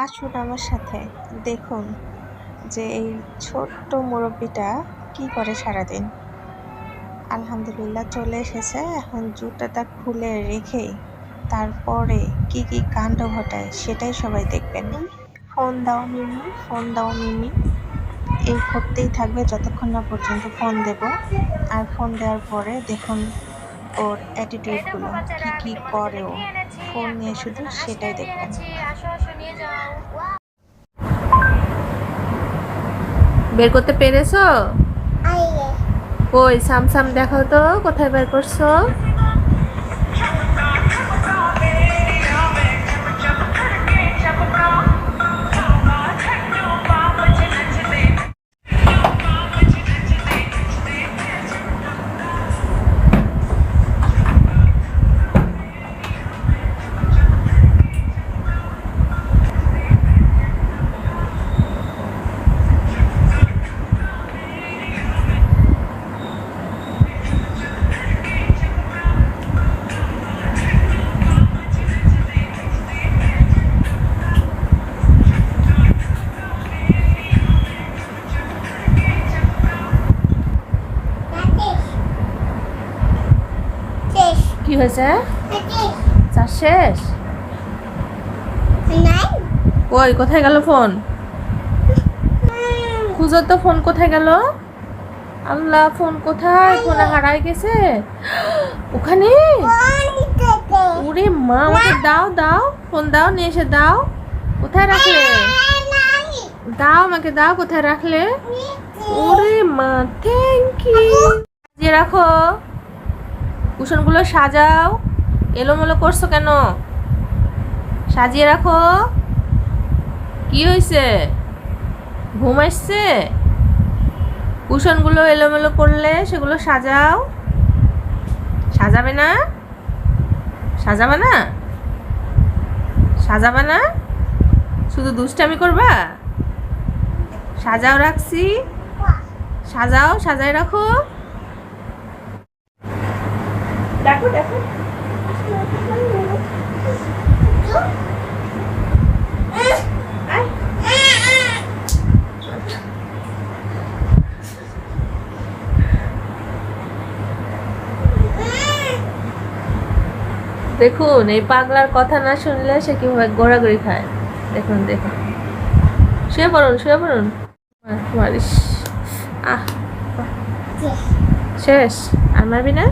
আসুন আমার সাথে। দেখুন যে এই ছোট্ট মুরব্বিটা কি করে সারাদিন। আলহামদুলিল্লাহ চলে এসেছে। এখন জুতাটা খুলে রেখেই তারপরে কি কি কাণ্ড ঘটায় সেটাই সবাই দেখবেন। ফোন দাও মিমি, ফোন দাও মিমি। এই করতেই থাকবে যতক্ষণ না পর্যন্ত ফোন দেব। আর ফোন দেওয়ার পরে দেখুন ওর অ্যাটিটিউডগুলো কি কি করে ও ফোন নিয়ে শুধু সেটাই দেখবেন আসো আসো নিয়ে যাও বের করতে পেরেছ? কই সামসাম দেখাও তো কোথায় বের করছ? কি হয়েছে? চা শেষ? কই, কোথায় গেল ফোন? খুঁজো তো ফোন কোথায় গেল? আল্লাহ, ফোন কোথায়? ফোন হারাই গেছে? ওখানে? ওরে মা আমাকে দাও দাও। ফোন দাও, নিয়ে এসে দাও। কোথায় রাখলে? দাও আমাকে, দাও, কোথায় রাখলে? ওরে মা থ্যাংক ইউ সাজিয়ে রাখো। কুশনগুলো সাজাও। এলোমেলো করছ কেন? সাজিয়ে রাখো। কি হয়েছে ঘুম আসছে? কুশনগুলো এলোমেলো করলে সেগুলো সাজাও। সাজাবে না? সাজাবে না? সাজাবে না? শুধু দুষ্টামি করবা? সাজাও রাখছি। সাজাও সাজাই রাখো। দেখো দেখো। দেখুন এই পাগলার কথা না শুনলে সে কীভাবে ঘোরাঘুরি খায়। দেখুন দেখুন। শুয়ে পড়ুন শুয়ে পড়ুন। আহ, শেষ। আর মারবি না?